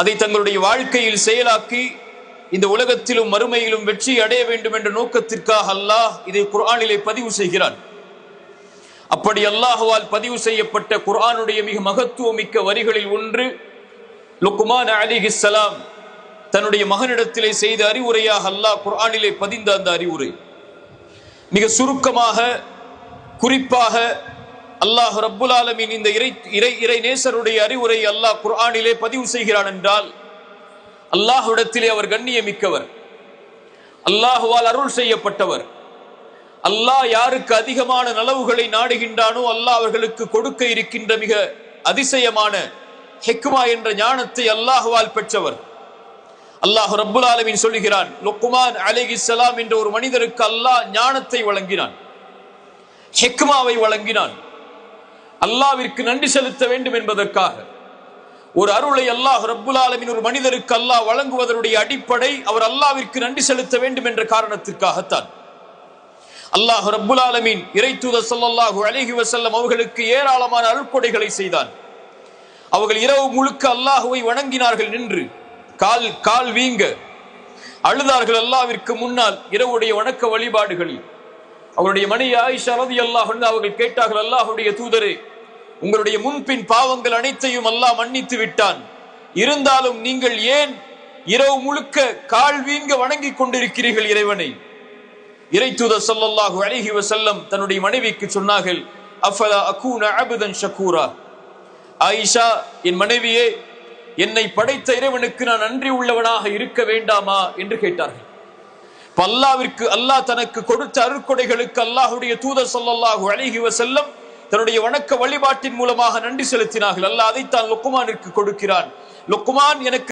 அதை தங்களுடைய வாழ்க்கையில் செயலாக்கி இந்த உலகத்திலும் மறுமையிலும் வெற்றி அடைய வேண்டும் என்ற நோக்கத்திற்காக அல்லாஹ் இதை குர்ஆனிலே பதிவு செய்கிறான். அப்படி அல்லாஹுவால் பதிவு செய்யப்பட்ட குர்ஆனுடைய மிக மகத்துவமிக்க வரிகளில் ஒன்று லுக்குமான் அலிஹிஸ்ஸலாம் தன்னுடைய மகனிடத்திலே செய்த அறிவுரையாக அல்லாஹ் குர்ஆனிலே பதிந்த அந்த அறிவுரை. மிக சுருக்கமாக குறிப்பாக அல்லாஹ் ரப்புல் ஆலமின் இந்த இறை இறை இறை நேசருடைய அறிவுரை அல்லாஹ் குர்ஆனிலே பதிவு செய்கிறான் என்றால் அல்லாஹுடத்திலே அவர் கண்ணியமிக்கவர். அல்லாஹுவால் அருள் செய்யப்பட்டவர். அல்லாஹ் யாருக்கு அதிகமான நலவுகளை நாடுகின்றானோ அல்லாஹ் அவர்களுக்கு கொடுக்க இருக்கின்ற மிக அதிசயமான ஹெக்குமா என்ற ஞானத்தை அல்லாஹுவால் பெற்றவர். அல்லாஹ் ரப்புல் ஆலமின் சொல்லுகிறான் லுக்குமான் சலாம் என்ற ஒரு மனிதருக்கு அல்லாஹ் ஞானத்தை வழங்கினான். ஹெக்மாவை வழங்கினான். அல்லாவிற்கு நன்றி செலுத்த வேண்டும் என்பதற்காக. ஒரு அருளை அல்லாஹ் ரப்புல் ஆலமீன் ஒரு மனிதருக்கு அல்லாஹ் வழங்குவதனுடைய அடிப்படை அவர் அல்லாவிற்கு நன்றி செலுத்த வேண்டும் என்ற காரணத்திற்காகத்தான். அல்லாஹ் ரப்புல் ஆலமீன் இறை தூதர் ஸல்லல்லாஹு அலைஹி அவர்களுக்கு ஏராளமான அருட்கொடைகளை செய்தான். அவர்கள் இரவு முழுக்க அல்லாஹுவை வணங்கினார்கள் நின்று கால் கால் வீங்க அழுதார்கள் அல்லாவிற்கு முன்னால் இரவுடைய வணக்க வழிபாடுகளில். அவருடைய மனைவி ஆயிஷா ரதி அல்லாஹ் அவர்கள் கேட்டார்கள் அல்லாஹுடைய தூதரே உங்களுடைய முன்பின் பாவங்கள் அனைத்தையும் அல்லாஹ் மன்னித்து விட்டான். இருந்தாலும் நீங்கள் ஏன் இரவு முழுக்க கால் வீங்க வணங்கிக் கொண்டிருக்கிறீர்கள் இறைவனை? இறை தூதர் சொல்லல்லாஹு அழகி வசல்லம் தன்னுடைய மனைவிக்கு சொன்னார்கள் அஃபலா அகூன அபுதன் ஷக்கூரா ஆயிஷா என் மனைவியே என்னை படைத்த இறைவனுக்கு நான் நன்றி உள்ளவனாக இருக்க வேண்டாமா? என்று கேட்டார்கள். இப்ப அல்லாவிற்கு அல்லாஹ் தனக்கு கொடுத்த அருட்கொடைகளுக்கு அல்லாஹுடைய தூதர் சொல்லல்லாஹு அலைஹி செல்லம் தன்னுடைய வணக்க வழிபாட்டின் மூலமாக நன்றி செலுத்தினார்கள். அல்லாஹ் அதைத்தான் லுக்குமானிற்கு கொடுக்கிறான். லுக்குமான் எனக்கு